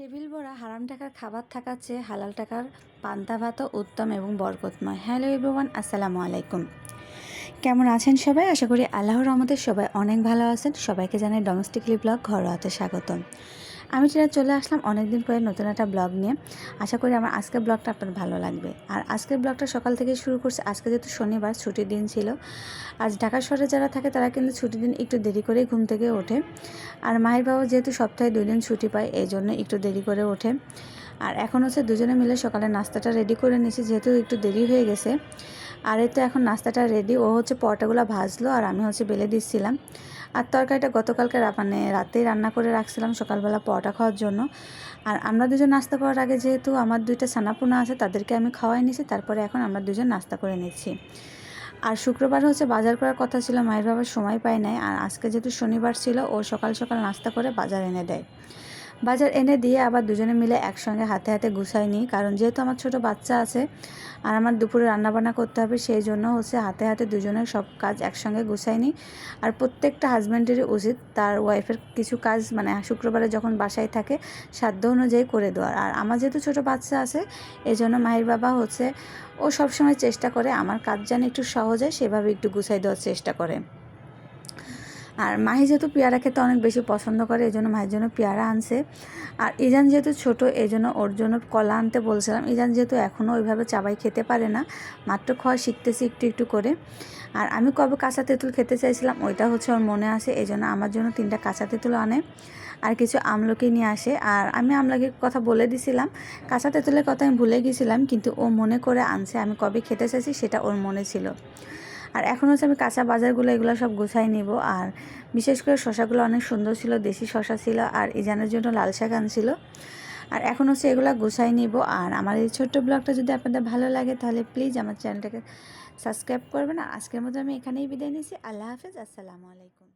Table ভরা হারাম টাকার খাবার থাকার চেয়ে হালাল টাকার পান্তা ভাতও উত্তম এবং বরকতময়। হ্যালো এভরিওয়ান, আসসালামু আলাইকুম। কেমন আছেন সবাই? আশা করি আল্লাহর রহমতের সবাই অনেক ভালো আছেন। সবাইকে জানাই ডোমেস্টিকলি ব্লগ ঘরোয়াতে স্বাগতম। আমি সেটা চলে আসলাম অনেক দিন পরে নতুন একটা ব্লগ নিয়ে। আশা করি আমার আজকের ব্লগটা আপনার ভালো লাগবে। আর আজকের ব্লগটা সকাল থেকে শুরু করছে। আজকে যেহেতু শনিবার, ছুটির দিন ছিল। আজ ঢাকা শহরে যারা থাকে তারা কিন্তু ছুটির দিন একটু দেরি করে ঘুম থেকে ওঠে। আর মায়ের বাবা যেহেতু সপ্তাহে দুই দিন ছুটি পায়, এই জন্য একটু দেরি করে ওঠে। আর এখন হচ্ছে দুজনে মিলে সকালে নাস্তাটা রেডি করে নিয়েছি, যেহেতু একটু দেরি হয়ে গেছে। আর এই তো এখন নাস্তাটা রেডি ও হচ্ছে পরোটাগুলো ভাজলো আর আমি হচ্ছে বেলে দিচ্ছিলাম। আর তরকারিটা গতকালকে মানে রাতেই রান্না করে রাখছিলাম সকালবেলা পরোটা খাওয়ার জন্য। আর আমরা দুজন নাস্তা করার আগে যেহেতু আমার দুইটা ছানাপোনা আছে তাদেরকে আমি খাওয়াই নিয়েছি তারপরে এখন আমরা দুজন নাস্তা করে নিচ্ছি। আর শুক্রবার হচ্ছে বাজার করার কথা ছিল, মায়ের বাবার সময় পায় নাই। আর আজকে যেহেতু শনিবার ছিল, ও সকাল সকাল নাস্তা করে বাজার এনে দেয়। বাজার এনে দিয়ে আবার দুজনে মিলে একসঙ্গে হাতে হাতে গুছাই নিই। কারণ যেহেতু আমার ছোট বাচ্চা আছে আর আমার দুপুরে রান্নাবান্না করতে হবে, সেই জন্য হচ্ছে হাতে হাতে দুজনের সব কাজ একসঙ্গে গুছাই নিই। আর প্রত্যেকটা হাজব্যান্ডেরই উচিত তার ওয়াইফের কিছু কাজ মানে শুক্রবারে যখন বাসায় থাকে, সাধ্য অনুযায়ী করে দেওয়ার। আর আমার যেহেতু ছোট বাচ্চা আছে এই জন্য মায়ের বাবা হচ্ছে ও সবসময় চেষ্টা করে আমার কাজ যেন একটু সহজ সেভাবে একটু গুছাই দেওয়ার চেষ্টা করে। আর মাহি যেহেতু পেয়ারা খেতে অনেক বেশি পছন্দ করে এই জন্য মায়ের জন্য পেয়ারা আনছে। আর ইজান যেহেতু ছোট এই জন্য ওর জন্য কলা আনতে বলছিলাম। ইজান যেহেতু এখনও ওইভাবে চাবাই খেতে পারে না, মাত্র খাওয়া শিখতেছি একটু একটু করে। আর আমি কবে কাঁচা তেঁতুল খেতে চাইছিলাম, ওইটা হচ্ছে ওর মনে আসে এই জন্য আমার জন্য তিনটা কাঁচা তেঁতুল আনে আর কিছু আমলকি নিয়ে আসে। আর আমি আমলকির কথা বলে দিছিলাম, কাঁচা তেঁতুলের কথা আমি ভুলে গেছিলাম, কিন্তু ও মনে করে আনছে আমি কবে খেতে চাইছি, সেটা ওর মনে ছিল। আর এখন হচ্ছে আমি কাঁচা বাজারগুলো, এগুলো সব গুছাই নিব। আর বিশেষ করে শশাগুলো অনেক সুন্দর ছিল, দেশি শশা ছিল, আর ইজানের জন্য লাল শাক আনছিল। আর এখন হচ্ছে এগুলো গুছাই নিব। আর আমার এই ছোট্ট ব্লগটা যদি আপনাদের ভালো লাগে, তাহলে প্লিজ আমার চ্যানেলটাকে সাবস্ক্রাইব করবেন। আজকের মতো আমি এখানেই বিদায় নিচ্ছি। আল্লাহ হাফেজ, আসসালামু আলাইকুম।